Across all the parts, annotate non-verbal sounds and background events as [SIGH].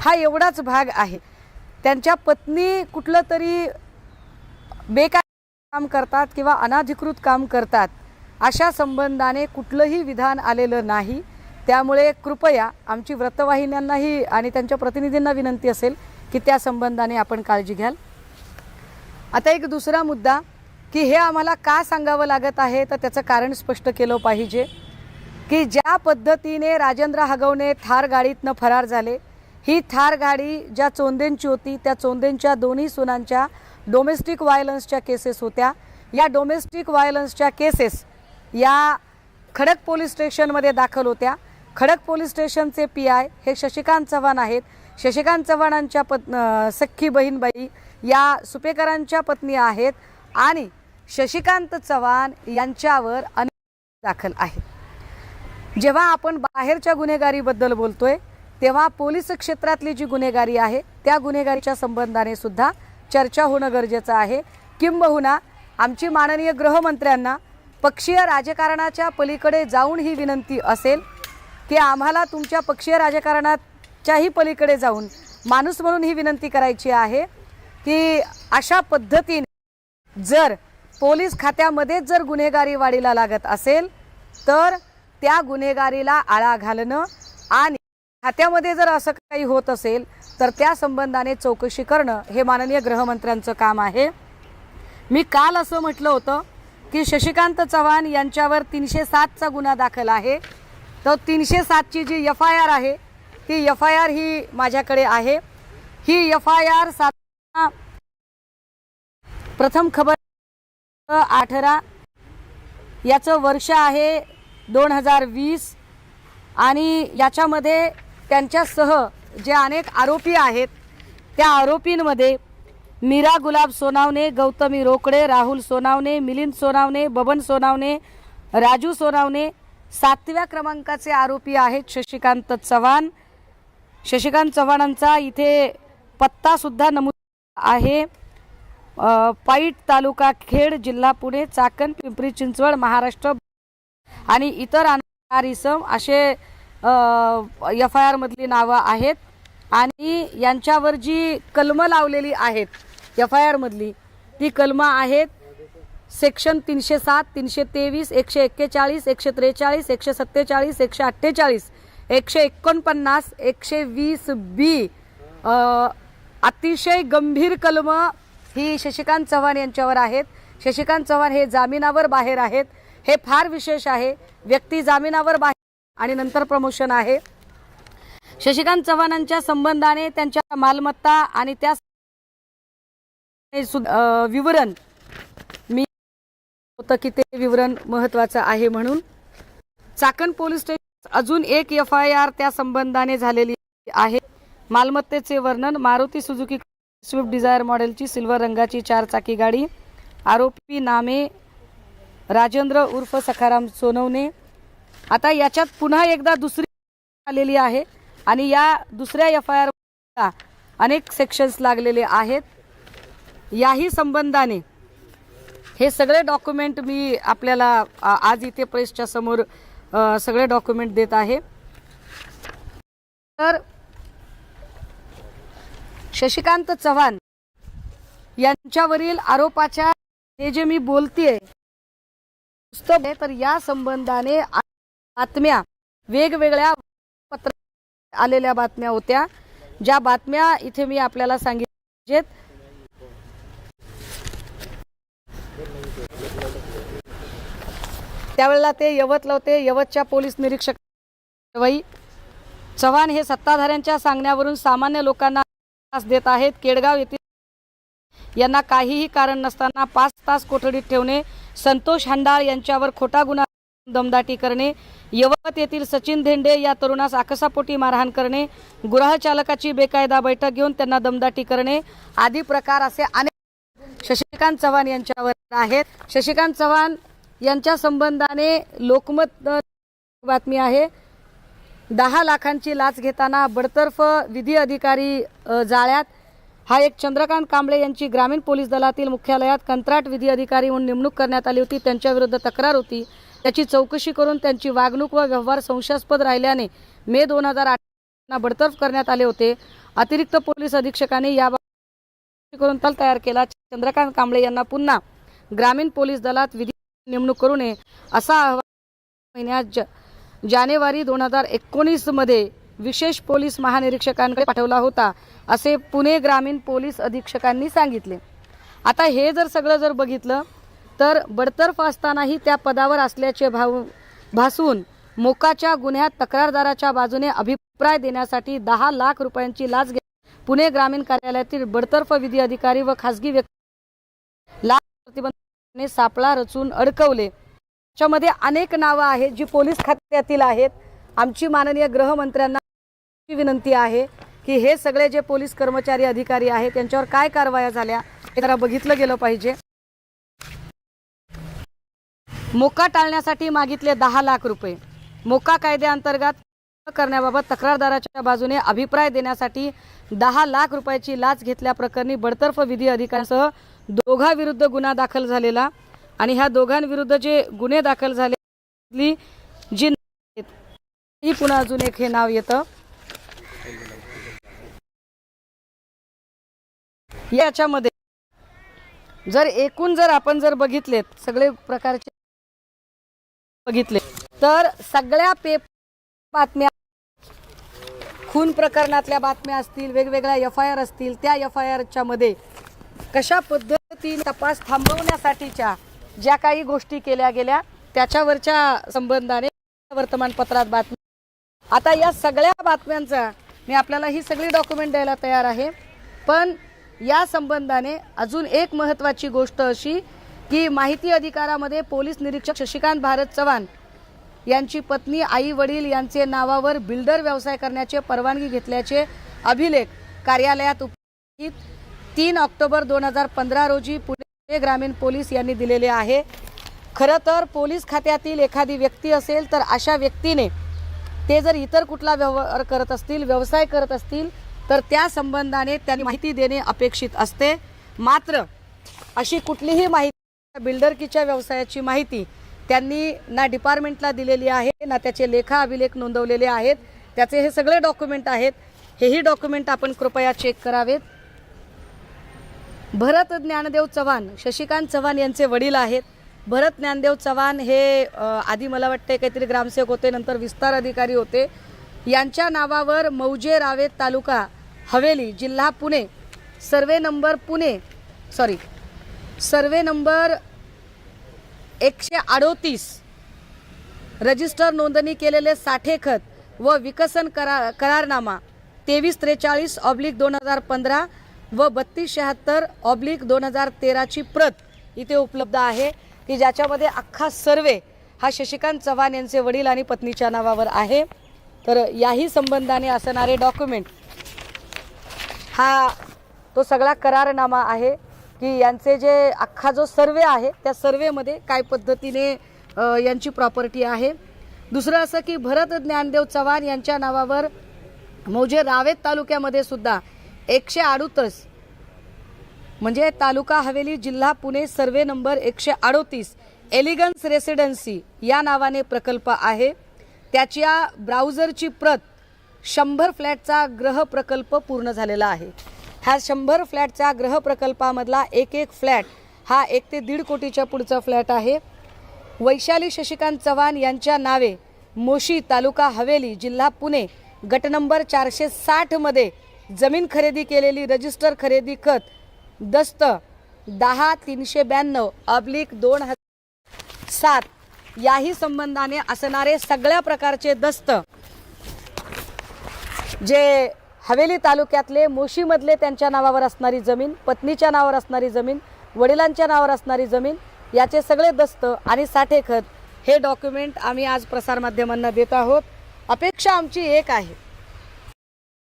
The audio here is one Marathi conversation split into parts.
हा एवढाच भाग आहे. त्यांच्या पत्नी कुठलं तरी बेकार काम करतात किंवा अनाधिकृत काम करतात अशा संबंधाने कुठलंही विधान आलेलं नाही. त्यामुळे कृपया आमची व्रतवाहिन्यांनाही आणि त्यांच्या प्रतिनिधींना विनंती असेल की त्या संबंधाने आपण काळजी घ्याल. आता एक दुसरा मुद्दा की हे आम्हाला का सांगावं लागत आहे? तर त्याचं कारण स्पष्ट केलं पाहिजे की ज्या पद्धतीने राजेंद्र हगवणे थार गाडीतनं फरार झाले ही थार गाडी ज्या चोंदेंची होती त्या चोंदेंच्या दोन्ही सुनांच्या डोमेस्टिक व्हायलन्सच्या केसेस होत्या. या डोमेस्टिक व्हायलन्सच्या केसेस या खडक पोलीस स्टेशनमध्ये दाखल होत्या. खडक पोलीस स्टेशनचे पी आय हे शशिकांत चव्हाण आहेत. शशिकांत चव्हाणांच्या पत् सख्खी बहीणबाई या सुपेकरांच्या पत्नी आहेत आणि शशिकांत चव्हाण यांच्यावर अनेक दाखल आहेत जेव्हा आपण बाहेरच्या गुन्हेगारीबद्दल बोलतोय तेव्हा पोलीस क्षेत्रातली जी गुन्हेगारी आहे त्या गुन्हेगारीच्या संबंधाने सुद्धा चर्चा होणं गरजेचं आहे. किंबहुना आमची माननीय गृहमंत्र्यांना पक्षीय राजकारणाच्या पलीकडे जाऊन ही विनंती असेल की आम्हाला तुमच्या पक्षीय राजकारणाच्याही पलीकडे जाऊन माणूस म्हणून ही विनंती करायची आहे की अशा पद्धतीने जर पोलीस खात्यामध्येच जर गुन्हेगारी वाढीला लागत असेल तर त्या गुन्हेगारीला आळा घालणं आणि खात्यामध्ये जर असं काही होत असेल तर त्या संबंधाने चौकशी करणं हे माननीय गृहमंत्र्यांचं काम आहे. मी काल असं म्हटलं होतं की शशिकांत चव्हाण यांच्यावर तीनशे सातचा गुन्हा दाखल आहे. तर तीनशे सातची जी एफ आय आर आहे ती एफ आय आर ही माझ्याकडे आहे. ही एफ आय आर सात प्रथम खबर अठरा याचं वर्ष आहे दोन हजार वीस आणि याच्यामध्ये त्यांच्यासह जे अनेक आरोपी आहेत त्या आरोपींमध्ये मीरा गुलाब सोनावणे गौतमी रोकडे राहुल सोनावणे मिलिंद सोनावणे बबन सोनावणे राजू सोनावणे सातव्या क्रमांकाचे आरोपी आहेत शशिकांत चव्हाण. शशिकांत चव्हाणांचा इथे पत्तासुद्धा नमूद आहे. पाईट तालुका खेड जिल्हा पुणे चाकण पिंपरी चिंचवड महाराष्ट्र आणि इतर अनार असे एफ आय आरमधली नावं आहेत आणि यांच्यावर जी कलमं लावलेली आहेत एफ आय आरमधली ती कलमं आहेत सेक्शन तीनशे सात तीनशे तेवीस एकशे एक्केचाळीस एकशे त्रेचाळीस एकशे सत्तेचाळीस एकशे अठ्ठेचाळीस एकशे एकोणपन्नास एकशे वीस बी. अतिशय गंभीर कलमं ही शशिकांत चव्हाण यांच्यावर आहेत. शशिकांत चव्हाण हे जामिनावर बाहेर आहेत. हे फार विशेष आहे. व्यक्ती जामिनावर बाहेर आणि नंतर प्रमोशन आहे. शशिकांत चव्हाणांच्या संबंधाने त्यांच्या मालमत्ता आणि त्या विवरण मी होतं की ते विवरण महत्वाचं आहे म्हणून. चाकण पोलीस स्टेशन अजून एक एफ आय आर त्या संबंधाने झालेली आहे. मालमत्तेचे वर्णन मारुती सुझुकी स्विफ्ट डिझायर मॉडेलची सिल्वर रंगाची चार चाकी गाडी आरोपी नामे राजेंद्र उर्फ सखाराम सोनवणे आता याच्यात पुन्हा एकदा दुसरी आलेली आहे आणि या दुसऱ्या एफ आय आर अनेक सेक्शन्स लागलेले आहेत. याही संबंधाने हे सगळे डॉक्युमेंट मी आपल्याला आज इथे प्रेसच्या समोर सगळे डॉक्युमेंट देत आहे. तर शशिकांत चव्हाण यांच्यावरील आरोपाच्या हे जे मी बोलतेय पुस्तक आहे, तर या संबंधाने बातम्या. वेगवेगळ्या पत्र आलेल्या बातम्या होत्या. ज्या बातम्या इथे मी आपल्याला सांगितल्या त्यावेळेला ते यवतला होते. यवतच्या पोलीस निरीक्षक वही चव्हाण हे सत्ताधाऱ्यांच्या सांगण्यावरून सामान्य लोकांना त्रास देत आहेत. केडगाव येथील यांना काहीही कारण नसताना पाच तास कोठडीत ठेवणे. संतोष हंडाळ यांच्यावर खोटा गुन्हा दमदाटी करणे यवत येथील सचिन धेंडे या तरुणास आकसापोटी मारहाण करणे गृहचालकाची बेकायदा बैठक घेऊन त्यांना दमदाटी करणे आदी प्रकार असे अनेक शशिकांत चव्हाण यांच्यावर आहेत. शशिकांत चव्हाण यांच्या संबंधाने लोकमत बातमी आहे. दहा लाखांची लाच घेताना बडतर्फ विधी अधिकारी जाळ्यात. हा एक चंद्रकांत कांबळे यांची ग्रामीण पोलीस दलातील मुख्यालयात कंत्राट विधी अधिकारी म्हणून नेमणूक करण्यात आली होती. त्यांच्याविरुद्ध तक्रार होती. त्याची चौकशी करून त्यांची वागणूक व व्यवहार संशयास्पद राहिल्याने मे दोन हजार आठ बडतर्फ करण्यात आले होते. अतिरिक्त पोलीस अधीक्षकाने याबाबत करून तल तयार केला. चंद्रकांत कांबळे यांना पुन्हा ग्रामीण पोलीस दलात विधी नेमणूक करू नये असा अहवाल महिन्यात ज जानेवारी दोन हजार एकोणीसमध्ये विशेष पोलीस महानिरीक्षकांकडे पाठवला होता असे पुणे ग्रामीण पोलीस अधीक्षकांनी सांगितले. आता हे जर सगळं जर बघितलं तर बडतर्फ असतानाही त्या पदावर असल्याचे भाव भासून मोकाच्या गुन्ह्यात तक्रारदाराच्या बाजूने अभिप्राय देण्यासाठी दहा लाख रुपयांची लाच घे पुणे ग्रामीण कार्यालयातील बडतर्फ विधी अधिकारी व खासगी व्यक्ती लाच प्रतिबंधने सापळा रचून अडकवले. त्याच्यामध्ये अनेक नावं आहेत जी पोलीस खात्यातील आहेत. आमची माननीय गृहमंत्र्यांना विनंती आहे की हे सगळे जे पोलीस कर्मचारी अधिकारी आहेत त्यांच्यावर काय कारवाया झाल्या हे जरा बघितलं गेलं पाहिजे. मोका टाळण्यासाठी मागितले दहा लाख रुपये. मोका कायद्याअंतर्गत करण्याबाबत तक्रारदाराच्या बाजूने अभिप्राय देण्यासाठी दहा लाख रुपयाची लाच घेतल्याप्रकरणी बडतर्फ विधी अधिकाऱ्यांसह दोघांविरुद्ध गुन्हा दाखल झालेला आणि ह्या दोघांविरुद्ध जे गुन्हे दाखल झाले जी आहेत, ही पुन्हा अजून एक हे नाव येतं. याच्यामध्ये जर एकूण जर आपण जर बघितलेत सगळे प्रकारचे बघितले. तर सगळ्या पेप बातम्या खून प्रकरणातल्या बातम्या असतील वेगवेगळ्या एफ आय आर असतील त्या एफ आय आरच्या मध्ये कशा पद्धतीने तपास थांबवण्यासाठीच्या ज्या काही गोष्टी केल्या गेल्या त्याच्यावरच्या संबंधाने वर्तमानपत्रात बातमी. आता या सगळ्या बातम्यांचा मी आपल्याला ही सगळी डॉक्युमेंट द्यायला तयार आहे. पण या संबंधाने अजून एक महत्त्वाची गोष्ट अशी की माहिती अधिकारामध्ये पोलीस निरीक्षक शशिकांत भारत चव्हाण यांची पत्नी आई वडील यांचे नावावर बिल्डर व्यवसाय करण्याचे परवानगी घेतल्याचे अभिलेख कार्यालयात उपस्थित तीन ऑक्टोबर दोन हजार पंधरा रोजी पुणे ग्रामीण पोलीस यांनी दिलेले आहे. खरं तर पोलीस खात्यातील एखादी व्यक्ती असेल तर अशा व्यक्तीने ते जर इतर कुठला व्यवहार करत असतील व्यवसाय करत असतील तर त्या संबंधाने त्यांनी माहिती देणे अपेक्षित असते. मात्र अशी कुठलीही माहिती बिल्डरकीच्या व्यवसायाची माहिती त्यांनी ना डिपार्टमेंटला दिलेली आहे ना त्याचे लेखा अभिलेख नोंदवलेले आहेत. त्याचे हे सगळे डॉक्युमेंट आहेत. हेही डॉक्युमेंट आपण कृपया चेक करावेत. भरत ज्ञानदेव चव्हाण शशिकांत चव्हाण यांचे वडील आहेत. भरत ज्ञानदेव चव्हाण हे आधी मला वाटते काहीतरी ग्रामसेवक होते नंतर विस्तार अधिकारी होते. यांच्या नावावर मौजे रावेत तालुका हवेली जिल्हा Pune survey number Pune sorry survey number एकशे अडोतीस. रजिस्टर नोंदणी केलेले साठे खत व विकसन करा करारनामा तेवीस त्रेचाळीस ऑब्लिक दोन हजार पंधरा व बत्तीस शहात्तर ऑब्लिक दोन हजार तेराची प्रत इथे उपलब्ध आहे. की ज्याच्यामध्ये अख्खा सर्वे हा शशिकांत चव्हाण यांचे वडील आणि पत्नीच्या नावावर आहे. तर याही संबंधाने असणारे डॉक्युमेंट हा तो सगळा करारनामा आहे. की यांचे जे अख्खा जो सर्वे आहे त्या सर्वेमध्ये काय पद्धतीने यांची प्रॉपर्टी आहे. दुसरं असं की भरत ज्ञानदेव चव्हाण यांच्या नावावर मौजे रावेत तालुक्यामध्ये सुद्धा एकशे अडुतीस म्हणजे तालुका हवेली जिल्हा पुणे सर्वे नंबर एकशे अडोतीस एलिगन्स रेसिडेन्सी या नावाने प्रकल्प आहे. त्याच्या ब्राउझरची प्रत शंभर फ्लॅटचा ग्रह प्रकल्प पूर्ण झालेला आहे. ह्या शंभर फ्लॅटच्या गृहप्रकल्पामधला एक एक फ्लॅट हा एक ते दीड कोटीच्या पुढचा फ्लॅट आहे. वैशाली शशिकांत चव्हाण यांच्या नावे मोशी तालुका हवेली जिल्हा पुणे गट नंबर चारशे साठमध्ये जमीन खरेदी केलेली रजिस्टर खरेदी खत दस्त दहा तीनशे ब्याण्णव अब्लिक दोन हजार सात याही संबंधाने असणारे सगळ्या प्रकारचे दस्त जे हवेली तालुक्यातले मोशीमधले त्यांच्या नावावर असणारी जमीन पत्नीच्या नावावर असणारी जमीन वडिलांच्या नावावर असणारी जमीन याचे सगळे दस्त आणि साठे खत हे डॉक्युमेंट आम्ही आज प्रसारमाध्यमांना देत आहोत. अपेक्षा आमची एक आहे.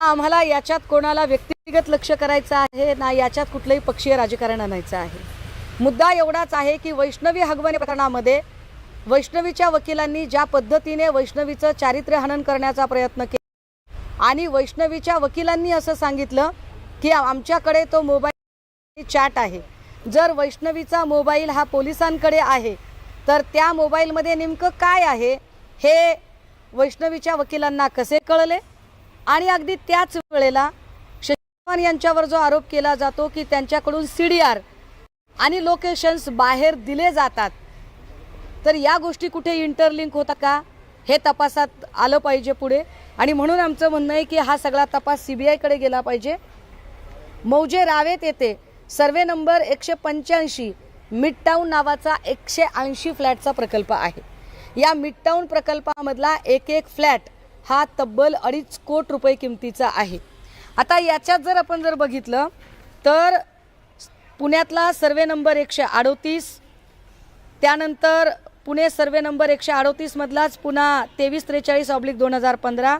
आम्हाला याच्यात कोणाला व्यक्तिगत लक्ष करायचं आहे ना याच्यात कुठलंही पक्षीय राजकारण आणायचं आहे. मुद्दा एवढाच आहे की वैष्णवी हगवणे प्रकरणामध्ये वैष्णवीच्या वकिलांनी ज्या पद्धतीने वैष्णवीचं चारित्र्य हनन करण्याचा प्रयत्न केला आणि वैष्णवीच्या वकिलांनी असं सांगितलं की आमच्याकडे तो मोबाईल चॅट आहे. जर वैष्णवीचा मोबाईल हा पोलिसांकडे आहे तर त्या मोबाईलमध्ये नेमकं काय आहे हे वैष्णवीच्या वकिलांना कसे कळले? आणि अगदी त्याच वेळेला चव्हाण यांच्यावर जो आरोप केला जातो की त्यांच्याकडून सी डी आर आणि लोकेशन्स बाहेर दिले जातात तर या गोष्टी कुठे इंटरलिंक होतात का? हे तपासात आलं पाहिजे पुढे. आणि म्हणून आमचं म्हणणं आहे की हा सगळा तपास सी बी आयकडे गेला पाहिजे. मौजे रावेत येथे सर्वे नंबर एकशे पंच्याऐंशी मिडटाऊन नावाचा एकशे ऐंशी फ्लॅटचा प्रकल्प आहे. या मिडटाऊन प्रकल्पामधला एक एक फ्लॅट हा तब्बल अडीच कोट रुपये किमतीचा आहे. आता याच्यात जर आपण जर बघितलं तर पुण्यातला सर्वे नंबर एकशे अडोतीस त्यानंतर पुणे सर्वे नंबर एकशे अडोतीसमधलाच पुन्हा तेवीस त्रेचाळीस ऑब्लिक दोन हजार पंधरा.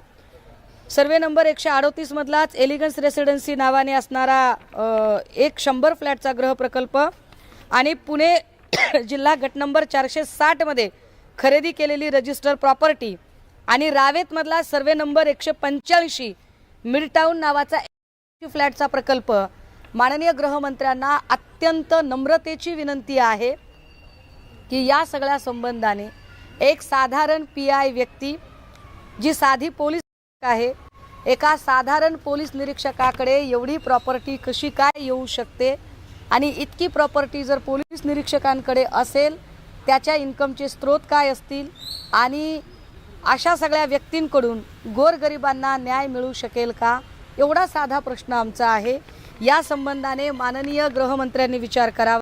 सर्वे नंबर एकशे अडोतीसमधलाच एलिगन्स रेसिडेन्सी नावाने असणारा एक शंभर फ्लॅटचा गृहप्रकल्प आणि पुणे [COUGHS] जिल्हा गट नंबर चारशे साठमध्ये खरेदी केलेली रजिस्टर प्रॉपर्टी आणि रावेतमधला सर्वे नंबर एकशे पंच्याऐंशी मिडटाऊन नावाचा फ्लॅटचा प्रकल्प. माननीय गृहमंत्र्यांना अत्यंत नम्रतेची विनंती आहे. की या सगळ्या संबंधाने एक साधारण पी आय व्यक्ती जी साधी पोलीस आहे एका साधारण पोलीस निरीक्षकाकडे एवढी प्रॉपर्टी कशी काय येऊ शकते आणि इतकी प्रॉपर्टी जर पोलीस निरीक्षकांकडे असेल त्याच्या इन्कमचे स्रोत काय असतील आणि अशा सगळ्या व्यक्तींकडून गोरगरिबांना न्याय मिळू शकेल का? एवढा साधा प्रश्न आमचा आहे. या संबंधाने माननीय गृहमंत्र्यांनी विचार करावा.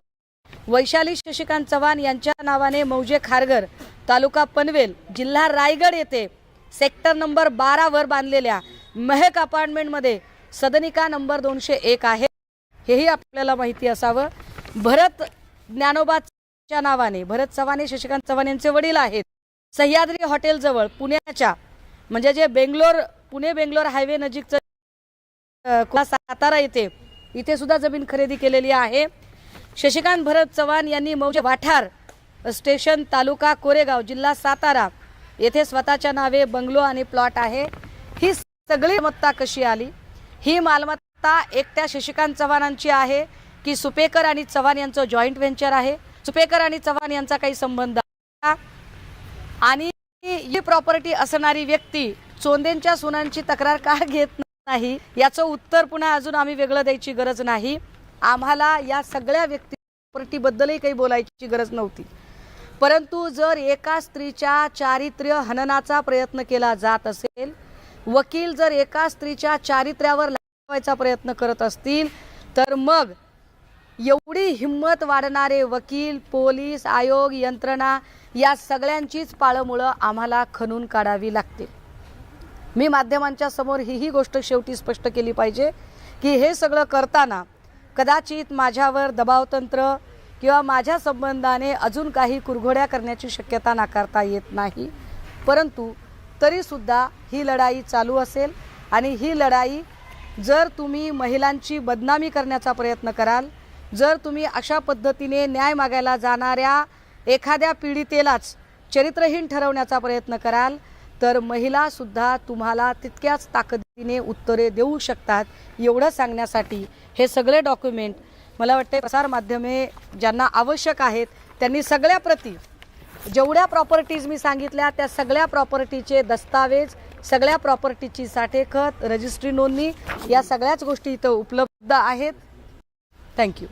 वैशाली शशिकांत चव्हाण यांच्या नावाने मौजे खारघर तालुका पनवेल जिल्हा रायगड येथे सेक्टर नंबर बारावर बांधलेल्या महक अपार्टमेंटमध्ये सदनिका नंबर दोनशे एक आहे. हेही आपल्याला माहिती असावं. भरत ज्ञानोबाच्या नावाने भरत चव्हाण हे शशिकांत चव्हाण यांचे वडील आहेत. सह्याद्री हॉटेलजवळ पुण्याच्या म्हणजे जे बेंगलोर पुणे बेंगलोर हायवे नजीकचं सातारा येथे इथे सुद्धा जमीन खरेदी केलेली आहे. शशिकांत भरत चव्हाण यांनी मौजे वाठार स्टेशन तालुका कोरेगाव जिल्हा सातारा येथे स्वतःच्या नावे बंगलो आणि प्लॉट आहे. ही सगळी मालमत्ता कशी आली? ही मालमत्ता एकट्या शशिकांत चव्हाणांची आहे की सुपेकर आणि चव्हाण यांचं जॉईंट व्हेंचर आहे? सुपेकर आणि चव्हाण यांचा काही संबंध का? आणि ही प्रॉपर्टी असणारी व्यक्ती चोंदेंच्या सुनांची तक्रार का घेत नाही? याचं उत्तर पुन्हा अजून आम्ही वेगळं द्यायची गरज नाही. आम्हाला या सगळ्या व्यक्ती काही बोलायची गरज नव्हती. परंतु जर एका स्त्रीच्या चारित्र्य हननाचा प्रयत्न केला जात असेल वकील जर एका स्त्रीच्या चारित्र्यावर लावायचा प्रयत्न करत असतील तर मग एवढी हिंमत वाढणारे वकील पोलीस आयोग यंत्रणा या सगळ्यांचीच पाळंमुळं आम्हाला खणून काढावी लागते. मी माध्यमांच्या समोर हीही गोष्ट शेवटी स्पष्ट केली पाहिजे की हे सगळं करताना कदाचित माझ्यावर दबावतंत्र किंवा माझ्या संबंधाने अजून काही कुरघोड्या करण्याची शक्यता नाकारता येत नाही. परंतु तरीसुद्धा ही लढाई चालू असेल आणि ही लढाई जर तुम्ही महिलांची बदनामी करण्याचा प्रयत्न कराल जर तुम्ही अशा पद्धतीने न्याय मागायला जाणाऱ्या एखाद्या पीडितेलाच चरित्रहीन ठरवण्याचा प्रयत्न कराल तर महिलासुद्धा तुम्हाला तितक्याच ताकदीने उत्तरे देऊ शकतात एवढं सांगण्यासाठी. हे सगळे डॉक्युमेंट मला वाटते प्रसारमाध्यमे ज्यांना आवश्यक आहेत त्यांनी सगळ्या प्रती जेवढ्या प्रॉपर्टीज मी सांगितल्या त्या सगळ्या प्रॉपर्टीचे दस्तावेज सगळ्या प्रॉपर्टीची साठेखत रजिस्ट्री नोंदणी या सगळ्याच गोष्टी इथं उपलब्ध आहेत. थँक्यू